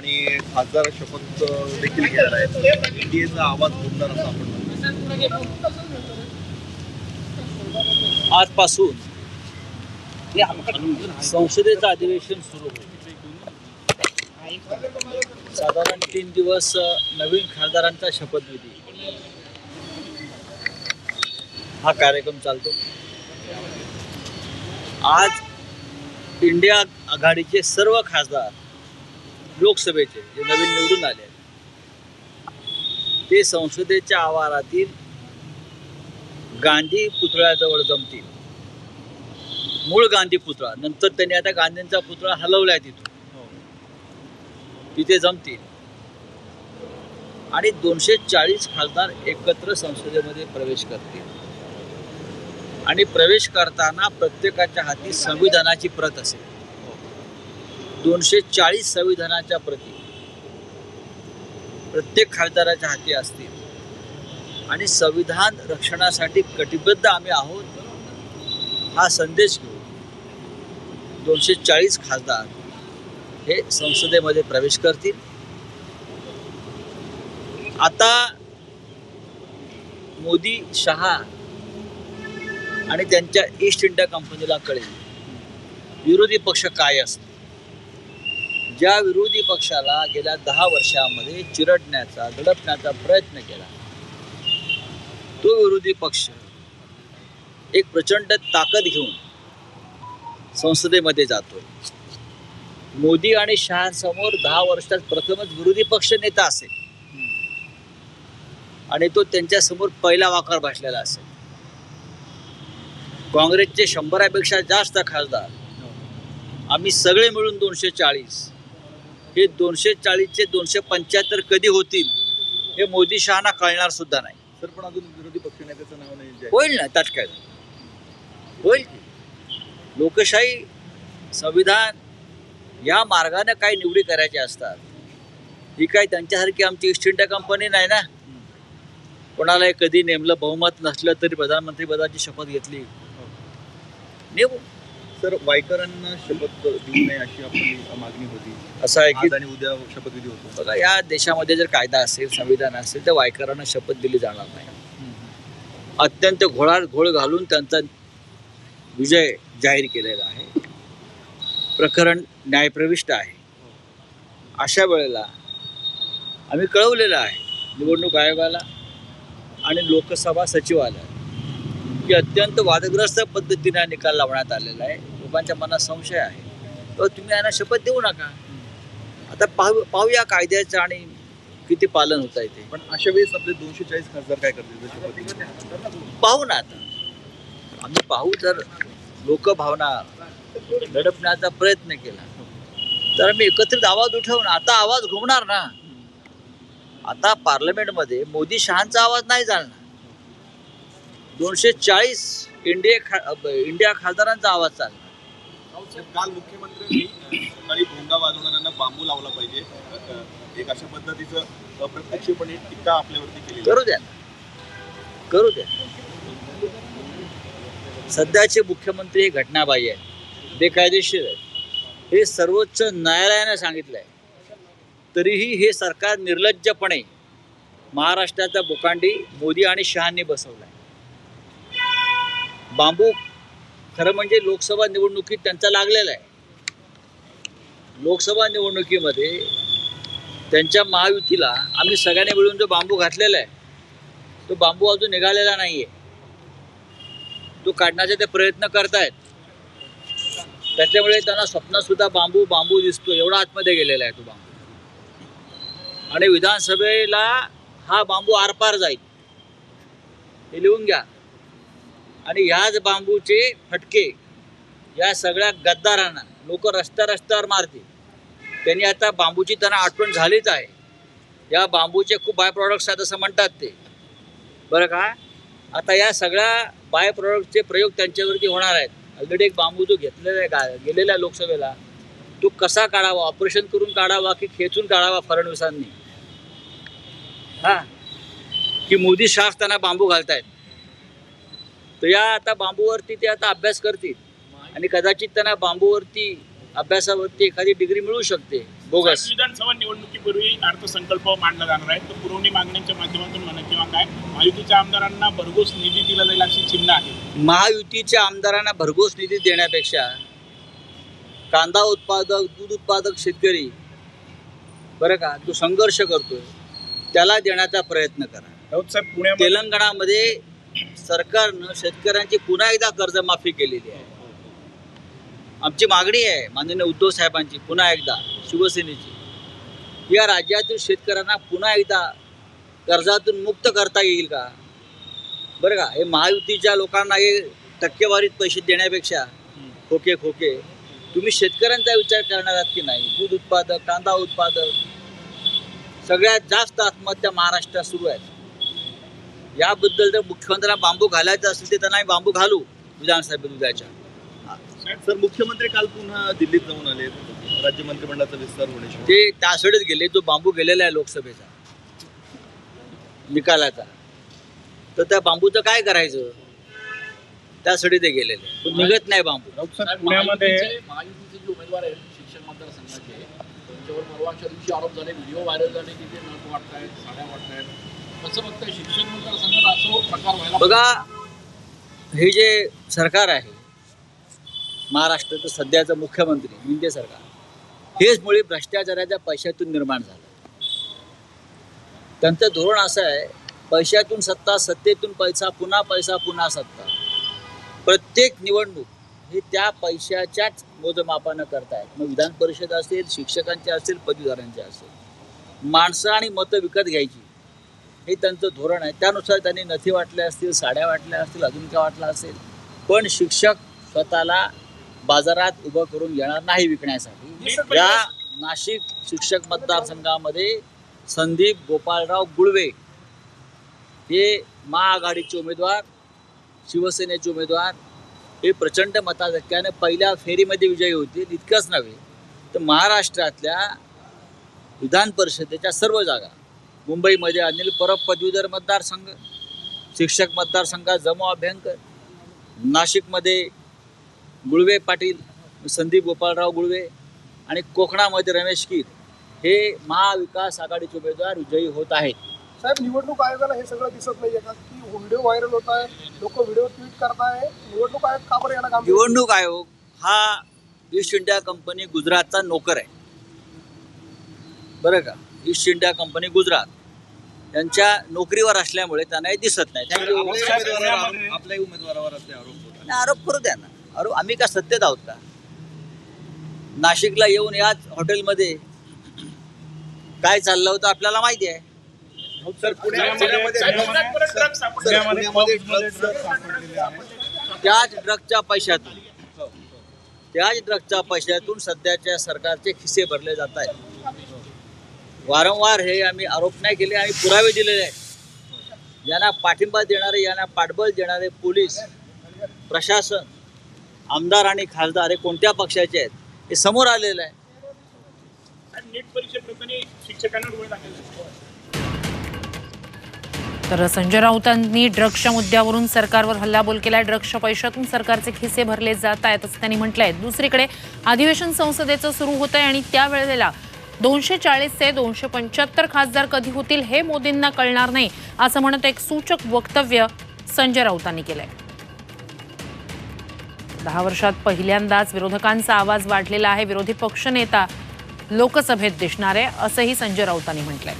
आणि खासदार शपथ देखील घेणार आहेत. एनडीएचा आवाज बोलणार असं आपण आजपासून संसदेचं अधिवेशन सुरू होईल. साधारण तीन दिवस नवीन खासदारांचा शपथविधी हा कार्यक्रम चालतो. आज इंडिया आघाडीचे सर्व खासदार लोकसभेचे जे नवीन निवडून आले ते संसदेच्या आवारातील गांधी पुतळ्याजवळ जमतील. मूळ गांधी पुतळा. नंतर त्यांनी आता गांधींचा पुतळा हलवलाय तिथून. तिथे जमतील. आणि दोनशे चाळीस खासदार एकत्र संसदेमध्ये प्रवेश करतील. आणि प्रवेश करताना प्रत्येकाच्या हाती संविधानाची प्रत असेल. दोनशे चाळीस संविधानाच्या प्रती. प्रत्येक खासदाराच्या हाती असतील आणि संविधान रक्षणासाठी कटिबद्ध आम्ही आहोत. हा संदेश घेऊन दोनशे चाळीस खासदार हे संसदेमध्ये प्रवेश करतील. आता मोदी शहा आणि त्यांच्या ईस्ट इंडिया कंपनीला कळेल. विरोधी पक्ष काय असतो ज्या विरोधी पक्षाला गेल्या दहा वर्षामध्ये चिरडण्याचा दडपण्याचा प्रयत्न केला तो विरोधी पक्ष एक प्रचंड ताकद घेऊन संसदेमध्ये जातोय मोदी आणि शहासमोर दहा वर्षात प्रथमच विरोधी पक्ष नेता असेल. आणि तो त्यांच्यासमोर पहिला वाकार भासलेला असेल. काँग्रेसचे शंभरापेक्षा जास्त खासदार. आम्ही सगळे मिळून दोनशे चाळीस हे दोनशे चाळीसचे दोनशे पंच्याहत्तर कधी होतील हे मोदी शहाना कळणार सुद्धा नाही. सर पण अजून विरोधी पक्ष नेत्याचं नाव नाही. होईल ना काय होईल. लोकशाही संविधान या मार्गाने काही निवडी करायच्या असतात. ही काय त्यांच्यासारखी आमची ईस्ट इंडिया कंपनी नाही ना? कोणाला कधी नेमलं बहुमत नसलं तरी प्रधानमंत्री पदाची शपथ घेतली. नेमू सर वायकरांना शपथ देऊ नये अशी आपली मागणी होती. असं आहे की आणि उद्या शपथविधी होतो. बघा या देशामध्ये जर कायदा असेल संविधान असेल तर वायकरांना शपथ दिली जाणार नाही. अत्यंत घोळात घोळ घालून त्यांचा विजय जाहीर केलेला आहे. प्रकरण न्यायप्रविष्ट आहे. अशा वेळेला आम्ही कळवलेलं आहे निवडणूक आयोगाला आणि लोकसभा सचिवालय की अत्यंत वादग्रस्त पद्धतीने निकाल लावण्यात आलेला आहे. लोकांच्या मनात संशय आहे. तर तुम्ही यांना शपथ देऊ नका. आता पाहू पाहूया कायद्याचं आणि किती पालन होत आहे ते. पण अशा वेळेस आपले दोनशे चाळीस खासदार काय करतील? पाहू ना आता. आम्ही पाहू जर लोकभावना दडपण्याचा प्रयत्न केला तर आम्ही एकत्रित आवाज उठवून आता आवाज घुमणार ना. आता पार्लमेंटमध्ये मोदी शहांचा आवाज नाही चालणार. दोनशे चाळीस इंडिया खा इंडिया खासदारांचा आवाज चालणार काल मुख्यमंत्र्यांनी सकाळी भोंगा वाजवणाऱ्यांना बांबू लावला पाहिजे. एक अशा पद्धतीचं अप्रत्यक्षपणे टीका आपल्यावरती केली करू द्या करू द्या. सध्याचे मुख्यमंत्री हे घटनाबाह्य आहेत. बेकायदेशीर आहेत. हे सर्वोच्च न्यायालयाने सांगितलं आहे तरीही हे सरकार निर्लज्जपणे महाराष्ट्राचा बोकांडी मोदी आणि शहांनी बसवला आहे बांबू खरं म्हणजे लोकसभा निवडणुकीत त्यांचा लागलेला आहे. लोकसभा निवडणुकीमध्ये त्यांच्या महायुतीला आम्ही सगळ्यांनी मिळून जो बांबू घातलेला आहे तो बांबू अजून निघालेला नाहीये. तो काढण्याचे ते प्रयत्न करतायत. त्याच्यामुळे त्यांना स्वप्नात सुद्धा बांबू बांबू दिसतो एवढा आतमध्ये गेलेला आहे तो बांबू. आणि विधानसभेला हा बांबू आरपार जाईल. हे लिहून घ्या. आणि ह्याच बांबूचे फटके या सगळ्या गद्दारांना लोक रस्त्या रस्त्यावर मारतील. त्यांनी आता बांबूची त्यांना आठवण झालीच आहे. या बांबूचे खूप बाय प्रॉडक्ट्स आहेत असं म्हणतात ते. बरं का? आता या सगळ्या बाय प्रॉडक्टचे प्रयोग त्यांच्यावरती होणार आहेत. ऑलरेडी एक बांबू जो घेतलेला आहे गा गेलेला आहे लोकसभेला तो कसा काढावा? ऑपरेशन करून काढावा की खेचून काढावा फडणवीसांनी? हां? की मोदी शाह त्यांना बांबू घालतायत? तर या आता बांबूवरती ते आता अभ्यास करतील. आणि कदाचित त्यांना बांबूवरती अभ्यासावरती एखादी डिग्री मिळू शकते. बोगस. विधानसभा निवडणुकीपूर्वी अर्थसंकल्प मांडला जाणार आहे. तो पुरवणी मागण्यांच्या माध्यमातून म्हणा किंवा काय महायुतीच्या आमदारांना भरघोस निधी दिला जाईल अशी चिन्ह आहे. महायुतीच्या आमदारांना भरघोस निधी देण्यापेक्षा कांदा उत्पादक दूध उत्पादक शेतकरी बरं का जो संघर्ष करतोय त्याला देण्याचा प्रयत्न करा. साहेब पुण्यामध्ये तेलंगणामध्ये सरकारनं शेतकऱ्यांची पुन्हा एकदा कर्जमाफी केलेली आहे. आमची मागणी आहे माननीय उद्धव साहेबांची पुन्हा एकदा शिवसेनेची. या राज्यातील शेतकऱ्यांना पुन्हा एकदा कर्जातून मुक्त करता येईल का? बरं का हे महायुतीच्या लोकांना हे टक्केवारीत पैसे देण्यापेक्षा खोके खोके. तुम्ही शेतकऱ्यांचा विचार करणार आहात की नाही? दूध उत्पादक कांदा उत्पादक सगळ्यात जास्त आत्महत्या महाराष्ट्रात सुरू आहेत. याबद्दल जर मुख्यमंत्र्यांना बांबू घालायचं असेल तर त्यांना बांबू घालू विधानसभेत उद्याच्या. सर मुख्यमंत्री काल पुन्हा दिल्लीत जाऊन आले. राज्य मंत्रिमंडळाचा विस्तार होण्याची ते त्यासाठीच गेले. जो बांबू गेलेला आहे लोकसभेचा. निकालाचा. तर त्या बांबूचं काय करायचं? त्यासाठी ते गेलेले. पण निघत नाही बांबू. पुण्यामध्ये महायुतीचे जे उमेदवार आहेत शिक्षण मतदारसंघाचे त्यांच्यावर परवाच्या दिवशी आरोप झाले व्हिडिओ व्हायरल झाले की ते वाटतायत साड्या वाटतायत. बघा हे जे सरकार आहे महाराष्ट्राचं सध्याचं मुख्यमंत्री शिंदे सरकार हेच मुळे भ्रष्टाचाराच्या पैशातून निर्माण झालं. त्यांचं धोरण असं आहे पैशातून सत्ता सत्तेतून पैसा पुन्हा पैसा पुन्हा सत्ता. प्रत्येक निवडणूक हे त्या पैशाच्याच मोजमापानं करतायत. मग विधान परिषद असेल शिक्षकांचे असेल पदवीधरांचे असेल. माणसं आणि मतं विकत घ्यायची. हे त्यांचं धोरण आहे. त्यानुसार त्यांनी नथी वाटल्या असतील साड्या वाटल्या असतील अजून काय वाटलं असेल. पण शिक्षक स्वतःला बाजारात उभं करून येणार नाही विकण्यासाठी. या नाशिक शिक्षक मतदारसंघामध्ये संदीप गोपाळराव गुळवे हे महाआघाडीचे उमेदवार शिवसेनेचे उमेदवार हे प्रचंड मताधिक्याने पहिल्या फेरीमध्ये विजयी होतील इतकंच नव्हे तर महाराष्ट्रातल्या विधान परिषदेच्या सर्व जागा मुंबईमध्ये अनिल परब पदवीधर मतदारसंघ शिक्षक मतदारसंघात जमो अभ्यंकर नाशिकमध्ये गुळवे पाटील संदीप गोपाळराव गुळवे आणि कोकणामध्ये रमेश कीर हे महाविकास आघाडीचे उमेदवार विजयी होत आहेत. साहेब निवडणूक आयोगाला हे सगळं दिसत नाहीये का? की व्हिडिओ व्हायरल होत आहे लोक व्हिडिओ ट्विट करताय निवडणूक आयोग का बरं याला काम करत नाही? निवडणूक आयोग हा ईस्ट इंडिया कंपनी गुजरातचा नोकर आहे. बरं का? East India Company Gujarat. यांच्या नोकरीवर असल्यामुळे त्यांना हे दिसत नाही. थँक्यू आपल्याही उमेदवारावर असले आरोप होतात नाही, आरोप करू द्या ना. आरोप आम्ही का सत्तेत आहोत का नाशिकला येऊन याच हॉटेलमध्ये. काय चाललं होतं आपल्याला माहिती आहे? सर. त्याच ड्रगच्या पैशातून त्याच ड्रगच्या पैशातून सध्याच्या सरकारचे खिसे भरले जात आहेत. वारंवार हे आम्ही आरोप नाही केले आम्ही पुरावे दिलेले आहेत. यांना पाठिंबा देणारे यांना पाठबळ देणारे पोलीस प्रशासन आमदार आणि खासदार हे कोणत्या पक्षाचे आहेत हे समोर आलेलं आहे. आणि तर संजय राऊतांनी ड्रग्सच्या मुद्द्यावरून सरकारवर हल्लाबोल केलाय. ड्रग्सच्या पैशातून सरकारचे खिसे भरले जात आहेत असं त्यांनी म्हटलंय. दुसरीकडे अधिवेशन संसदेचं सुरू होत आहे आणि त्यावेळेला दोनशे चाळीस ते दोनशे पंच्याहत्तर खासदार कधी होतील हे मोदींना कळणार नाही असं म्हणत एक सूचक वक्तव्य संजय राऊतांनी केलंय. दहा वर्षात पहिल्यांदाच विरोधकांचा आवाज वाढलेला आहे विरोधी पक्षनेता लोकसभेत दिसणार आहे असंही संजय राऊतांनी म्हटलंय.